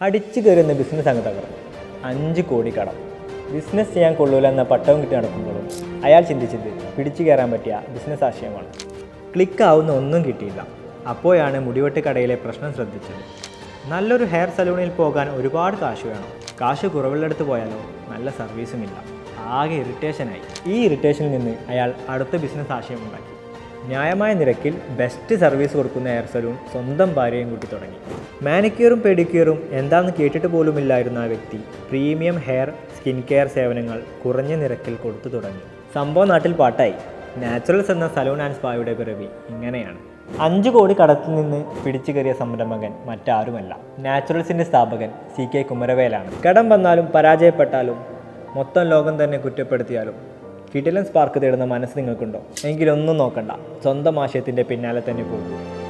അടിച്ചു കയറുന്ന ബിസിനസ് അങ്ങ് തകർന്നു അഞ്ച് കോടി കടം. ബിസിനസ് ചെയ്യാൻ കൊള്ളൂല എന്ന പട്ടവും കിട്ടി നടക്കുമ്പോഴും അയാൾ ചിന്തിച്ചത് പിടിച്ചു കയറാൻ പറ്റിയ ബിസിനസ് ആശയമാണ്. ക്ലിക്കാവുന്ന ഒന്നും കിട്ടിയില്ല. അപ്പോഴാണ് മുടിവെട്ട് കടയിലെ പ്രശ്നം ശ്രദ്ധിച്ചത്. നല്ലൊരു ഹെയർ സലൂണിൽ പോകാൻ ഒരുപാട് കാശ് വേണം. കാശ് കുറവുള്ളിടത്ത് പോയാലോ നല്ല സർവീസും ഇല്ല. ആകെ ഇറിറ്റേഷനായി ഈ ഇറിറ്റേഷനിൽ നിന്ന് അയാൾ അടുത്ത ബിസിനസ് ആശയം ഉണ്ടാക്കി. ന്യായമായ നിരക്കിൽ ബെസ്റ്റ് സർവീസ് കൊടുക്കുന്ന ഹെയർ സലൂൺ സ്വന്തം ഭാര്യയും കൂട്ടി തുടങ്ങി. മാനിക്യൂറും പെഡിക്യൂറും എന്താണെന്ന് കേട്ടിട്ട് പോലുമില്ലായിരുന്ന ആ വ്യക്തി പ്രീമിയം ഹെയർ സ്കിൻ കെയർ സേവനങ്ങൾ കുറഞ്ഞ നിരക്കിൽ കൊടുത്തു തുടങ്ങി. സംഭവം നാട്ടിൽ പാട്ടായി. നാച്ചുറൽസ് എന്ന സലൂൺ ആൻഡ് സ്പായുടെ പിറവി ഇങ്ങനെയാണ്. അഞ്ചു കോടി കടത്തിൽ നിന്ന് പിടിച്ചു കയറിയ സംരംഭകൻ മറ്റാരുമല്ല. നാച്ചുറൽസിന്റെ സ്ഥാപകൻ സി കെ കുമരവേലാണ്. കടം വന്നാലും പരാജയപ്പെട്ടാലും മൊത്തം ലോകം തന്നെ കുറ്റപ്പെടുത്തിയാലും കിടിലൻ സ്പാർക്ക് തേടുന്ന മനസ്സ് നിങ്ങൾക്കുണ്ടോ? എങ്കിലൊന്നും നോക്കണ്ട. സ്വന്തം ആശയത്തിന്റെ പിന്നാലെ തന്നെ പോകും.